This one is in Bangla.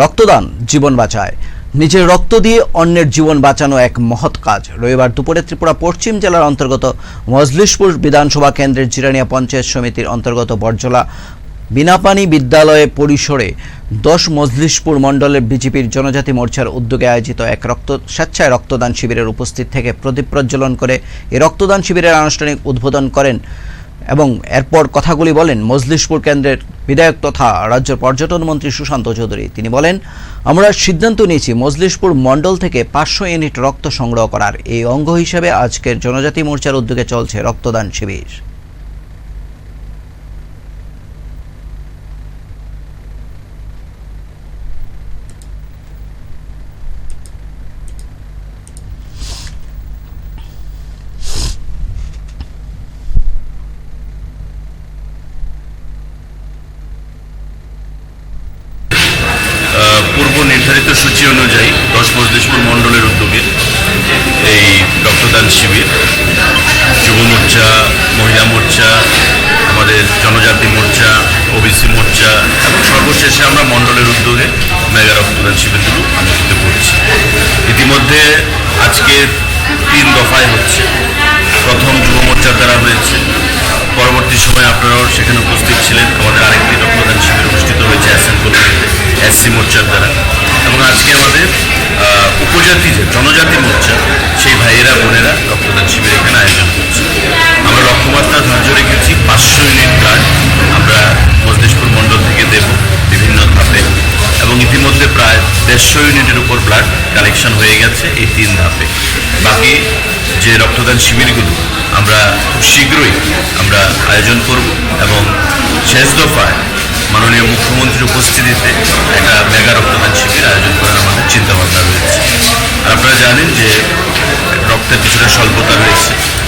রক্তদান জীবন বাঁচায়। নিজের রক্ত দিয়ে অন্যের জীবন বাঁচানো এক মহৎ কাজ। রবিবার দুপুরে ত্রিপুরা পশ্চিম জেলার অন্তর্গত মজলিশপুর বিধানসভা কেন্দ্রের জিরানিয়া পঞ্চায়েত সমিতির অন্তর্গত বরজলা বিনাপানি বিদ্যালয়ে পরিসরে দশ মজলিশপুর মণ্ডলের বিজেপির জনজাতি মোর্চার উদ্যোগে আয়োজিত এক রক্ত স্বেচ্ছায় রক্তদান শিবিরের উপস্থিত থেকে প্রদীপ প্রজ্বলন করে এই রক্তদান শিবিরের আনুষ্ঠানিক উদ্বোধন করেন এবং এরপর কথাগুলি বলেন মজলিশপুর কেন্দ্রের বিধায়ক তথা রাজ্য পর্যটন মন্ত্রী সুশান্ত চৌধুরী। তিনি বলেন, আমরা সিদ্ধান্ত নিয়েছি মজলিশপুর মণ্ডল থেকে পাঁচশো ইউনিট রক্ত সংগ্রহ করার। এই অঙ্গ হিসেবে আজকের জনজাতি মোর্চার উদ্যোগে চলছে রক্তদান শিবির। নির্ধারিত সূচি অনুযায়ী দশ মজলিশপুর মণ্ডলের উদ্যোগে এই রক্তদান শিবির, যুব মোর্চা, মহিলা মোর্চা, আমাদের জনজাতি মোর্চা, ওবিসি মোর্চা এবং সর্বশেষে আমরা মণ্ডলের উদ্যোগে মেগা রক্তদান শিবিরগুলো অনুষ্ঠিত করছি। ইতিমধ্যে আজকে তিন দফায় হচ্ছে। প্রথম যুব মোর্চার দ্বারা হয়েছে। পরবর্তী সময় আপনারাও সেখানে উপস্থিত ছিলেন। আমাদের আরেকটি রক্তদান শিবির অনুষ্ঠিত হয়েছে এস এন এসসি মোর্চার দ্বারা। সেই ভাইয়েরা, বোনেরা রক্তদান শিবির এখানে আয়োজন করছে। আমরা লক্ষ্যমাত্রা ধার্য রেখেছি, পাঁচশো ইউনিট ব্লাড আমরা মজলিশপুর মণ্ডল থেকে দেব বিভিন্ন ধাপে। এবং ইতিমধ্যে প্রায় দেড়শো ইউনিটের উপর ব্লাড কালেকশন হয়ে গেছে এই তিন ধাপে। বাকি যে রক্তদান শিবিরগুলো আমরা খুব শীঘ্রই আমরা আয়োজন করব এবং শেষ দফায় মাননীয় মুখ্যমন্ত্রীর উপস্থিতিতে একটা মেগা রক্তদান শিবির আয়োজন করার আমাদের চিন্তাভাবনা রয়েছে। কিছুটা স্বল্পতা রয়েছে।